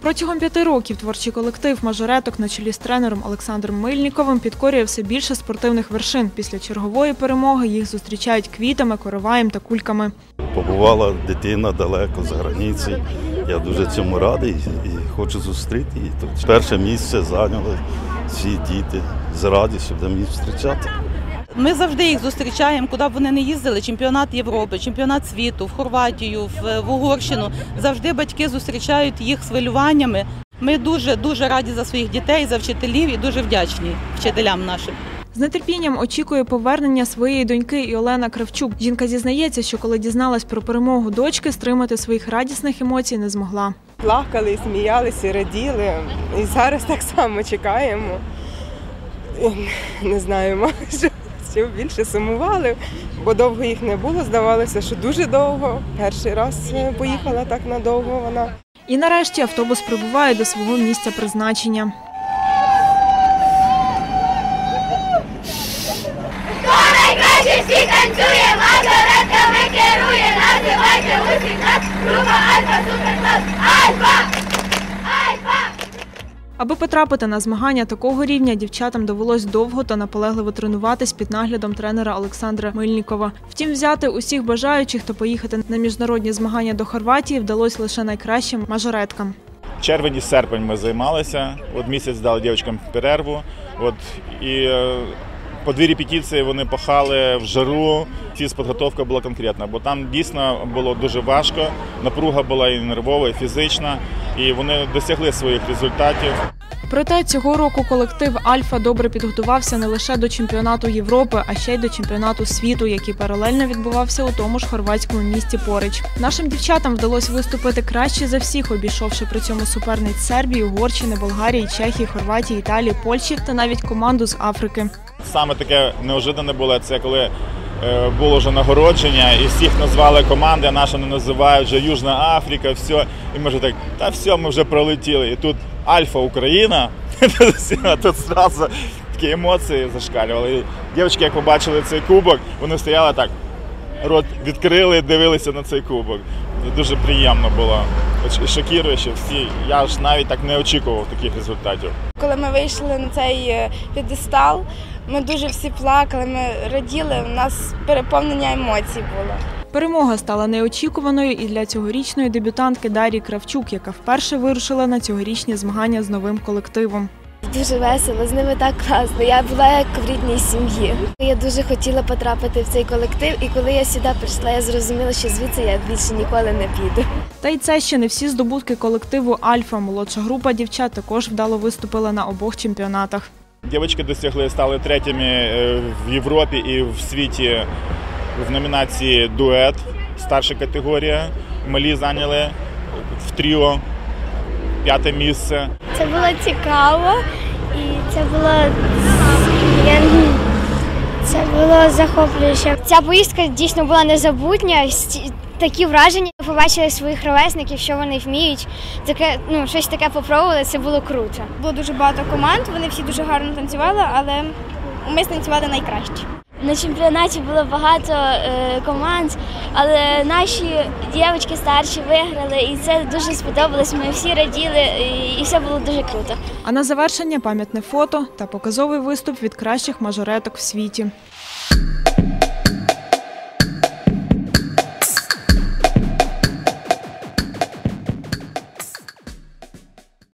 Протягом п'яти років творчий колектив мажореток на чолі з тренером Олександром Мильніковим підкорює все більше спортивних вершин. Після чергової перемоги їх зустрічають квітами, короваєм та кульками. Побувала дитина далеко за границею. Я дуже цьому радий і хочу зустріти її тут. Перше місце зайняли всі діти з радістю, будемо їх зустрічати. Ми завжди їх зустрічаємо, куди б вони не їздили. Чемпіонат Європи, чемпіонат світу, в Хорватію, в, в Угорщину. Завжди батьки зустрічають їх з хвилюваннями. Ми дуже дуже раді за своїх дітей, за вчителів і дуже вдячні вчителям нашим. З нетерпінням очікує повернення своєї доньки і Олена Кравчук. Жінка зізнається, що коли дізналась про перемогу дочки, стримати своїх радісних емоцій не змогла. плакали, сміялися, раділи. І зараз так само чекаємо. Не знаю, може, що більше сумували, бо довго їх не було. Здавалося, що дуже довго. Перший раз е, поїхала так надовго вона. І нарешті автобус прибуває до свого місця призначення. Найкраще всі танцює, мажоретками керує, називайте усіх нас, група Альфа Суперклас, Альфа! Альфа! Аби потрапити на змагання такого рівня, дівчатам довелось довго та наполегливо тренуватись під наглядом тренера Олександра Мильнікова. Втім, взяти усіх бажаючих та поїхати на міжнародні змагання до Хорватії вдалося лише найкращим мажореткам. червень і серпень ми займалися. От місяць дали дівчатам перерву. От і е, по дві репетиції вони пахали в жару. Фізпідготовка була конкретна, бо там дійсно було дуже важко. Напруга була і нервова, і фізична, і вони досягли своїх результатів. Проте цього року колектив Альфа добре підготувався не лише до чемпіонату Європи, а ще й до чемпіонату світу, який паралельно відбувався у тому ж хорватському місті поруч. Нашим дівчатам вдалося виступити краще за всіх, обійшовши при цьому суперниць Сербії, Угорщини, Болгарії, Чехії, Хорватії, Італії, Польщі та навіть команду з Африки. Саме таке неожиданне було це коли було вже нагородження, і всіх назвали команди, а наша не називають вже Южна Африка, все. І ми вже так, та все, ми вже пролетіли. І тут Альфа Україна. Тут одразу такі емоції зашкалювали. І дівчатки, як побачили цей кубок, вони стояли так, рот відкрили, дивилися на цей кубок. І дуже приємно було. Шокіруюче всі. Я ж навіть так не очікував таких результатів. Коли ми вийшли на цей е, п'єдестал, ми дуже всі плакали, ми раділи, у нас переповнення емоцій було. Перемога стала неочікуваною і для цьогорічної дебютантки Дарії Кравчук, яка вперше вирушила на цьогорічні змагання з новим колективом. Дуже весело, з ними так класно. Я була як в рідній сім'ї. Я дуже хотіла потрапити в цей колектив, і коли я сюди прийшла, я зрозуміла, що звідси я більше ніколи не піду. Та й це ще не всі здобутки колективу Альфа. Молодша група дівчат також вдало виступила на обох чемпіонатах. Дівчатки досягли, стали третіми е, в Європі і в світі в номінації дует, старша категорія. Малі зайняли в тріо п'яте місце. Це було цікаво і це було це було захоплююче. Ця поїздка дійсно була незабутня. Такі враження побачили своїх ровесників, що вони вміють. Таке, ну щось таке попробували. Це було круто. Було дуже багато команд, вони всі дуже гарно танцювали, але ми станцювали найкраще. На чемпіонаті було багато е, команд, але наші дівчатки старші виграли, і це дуже сподобалось. Ми всі раділи, і, і все було дуже круто. А на завершення пам'ятне фото та показовий виступ від кращих мажореток в світі.